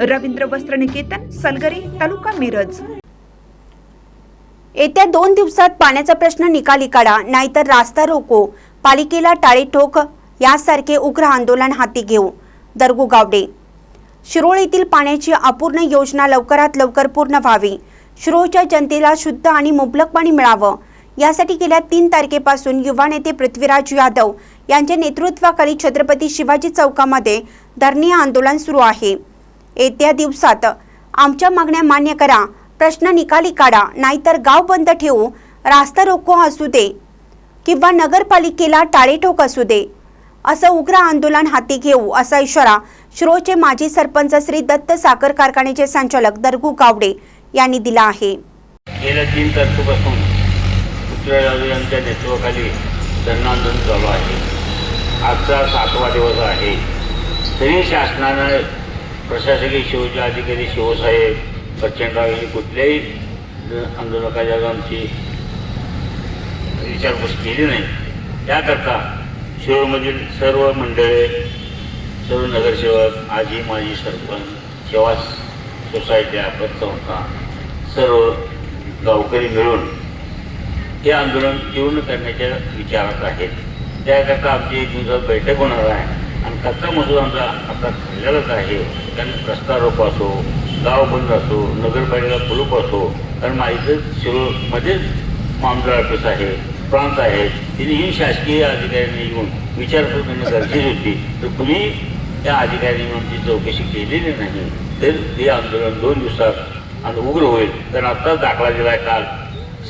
रवींद्र वस्त्र निकेतन सलगरी तालुका मिरज. येत्या दोन दिवसात पाण्याचा प्रश्न निकाली काढा नाहीतर रास्ता रोको. पालिकेला टाळे ठोक यासारखे उग्र आंदोलन हाती घेऊ. दरगू गावडे. शिरोळ येथील पाण्याची अपूर्ण योजना लवकरात लवकर पूर्ण व्हावी. शिरोळच्या जनतेला शुद्ध आणि मुबलक पाणी मिळावं. यासाठी गेल्या तीन तारखेपासून युवा नेते पृथ्वीराज यादव यांच्या नेतृत्वाखाली छत्रपती शिवाजी चौकामध्ये धरणे आंदोलन सुरू आहे. येत्या दिवसात. आमच्या मागण्या मान्य करा. प्रश्न निकाली काढा. नाहीतर गाव बंद ठेवू. रास्ता रोको असू दे. किंवा नगरपालिकेला टाळेठोक असू दे. असं उग्र आंदोलन हाती घेऊ असा इशारा श्रोचे माजी सरपंच श्री दत्त साखर कारखान्याचे संचालक दरगू गावडे यांनी दिला आहे. गेल्या तीन तारखेपासून यांच्या नेतृत्वाखाली धरण आंदोलन चालू आहे. आजचा सातवा दिवस आहे. तरी शासनानं प्रशासकीय शिवचे अधिकारी शिवसाहेब प्रचंडराव यांनी कुठल्याही आंदोलकाच्या आमची विचारपूस केली नाही. त्याकरता शिरोमधील सर्व मंडळे सर्व नगरसेवक आजी माजी सरपंच सेवा सोसायट्या पतसंस्था सर्व गावकरी मिळून हे आंदोलन तीव्र करण्याच्या विचारात आहेत. त्याकरता आमची एक दिवसात बैठक होणार आहे. आणि कच्चा मसूद आमचा आता खाल्लेलाच आहे. कारण रस्तारोप असो गाव बंद असो नगरपालिका कुलूप असो कारण माझं शिरोमध्येच मामदार ऑफिस आहे प्रांत आहेत तिने ही शासकीय अधिकाऱ्यांनी येऊन विचारपूस करणं गरजेची होती. तर कुणी त्या अधिकाऱ्यांनी आमची चौकशी केलेली नाही तर ते आंदोलन दोन दिवसात आणि उग्र होईल. कारण आत्ताच दाखला दिला आहे काल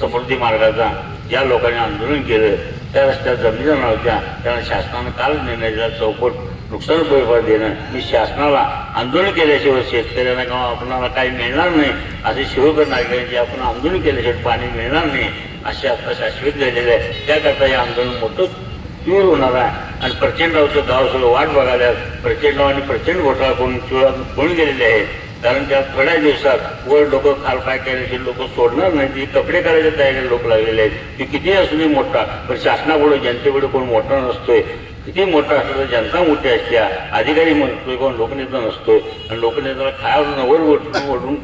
समृद्धी मार्गाचा. ज्या लोकांनी आंदोलन केलं. त्या जमिनी जाणार होत्या त्यांना शासनानं काल निर्णय दिला चौकट नुकसान भरपाई देणं. मी शासनाला आंदोलन केल्याशिवाय शेतकऱ्यांना किंवा आपणाला काही मिळणार नाही असे शिवकर नागरिकांचे आपण आंदोलन केल्याशिवाय पाणी मिळणार नाही असे आता शाश्वत झालेले आहे. त्याकरता हे आंदोलन मोठं तीव्र होणार आहे. आणि प्रचंडरावचं गाव सगळं वाट बघायला प्रचंडरावांनी प्रचंड घोटाळा करून चुळा पळून गेलेले आहेत. कारण त्या थोड्या दिवसात वर लोक खाल काय केल्याचे लोक सोडणार नाही ती कपडे करायच्या तयारीला लोक लागलेले आहेत ती किती असू दे मोठा पण शासनापुढे जनतेपुढे कोण मोठा नसतोय. किती मोठा असतो तर जनता मोठी असत्या अधिकारी म्हणतोय कोण लोकनेता नसतोय. आणि लोकनेत्याला खायला नवर ओढून ओढून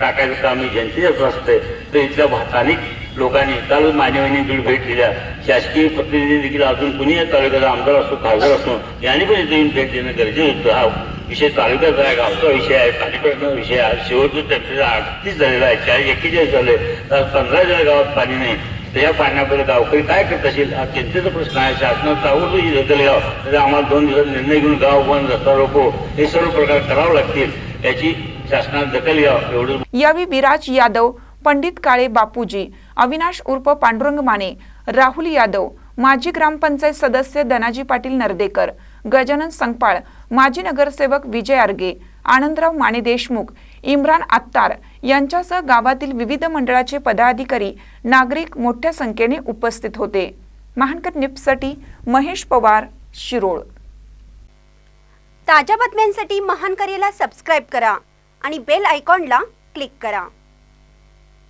टाकायचं काम ही जनतेच असतंय तर इथल्या स्थानिक लोकांनी काल मान्यवहिनीकडे भेट दिल्या शासकीय प्रतिनिधी देखील अजून कुणी या तालुक्याचा आमदार असतो खासदार असतो यांनी पण इथे येऊन भेट देणं गरजेचं होतं. हा विषय तालुक्याचा आहे गावचा विषय आहे पाणीप्रश्न विषय आहे शेवटचं टेम्परेचर अडतीस झालेलं आहे चाळीस एक्केचाळीस झाले तर पंधरा जण गावात पाणी नाही. तर या पाण्याबद्दल गावकरी काय करत असेल हा चिंतेचा प्रश्न आहे. शासनाचं ताबडतोब ही दखल घ्यावं तर आम्हाला दोन दिवसात निर्णय घेऊन गाव बंद रस्ता रोको हे सर्व प्रकार करावं लागतील. याची शासनात दखल घ्यावं एवढं यावेळी विराज यादव पंडित काळे बापूजी अविनाश उर्फ पांडुरंग माने राहुल यादव माजी ग्रामपंचायत सदस्य धनाजी पाटील नर्देकर गजानन संगपाळ माजी नगरसेवक विजय आर्गे आनंदराव माने देशमुख इम्रान आत्तार यांच्यासह गावातील विविध मंडळाचे पदाधिकारी नागरिक मोठ्या संख्येने उपस्थित होते. महानकर निप्ससाठी महेश पवार शिरोळ. ताज्या बातम्यांसाठी महानकरेला सबस्क्राईब करा आणि बेल आयकॉनला क्लिक करा.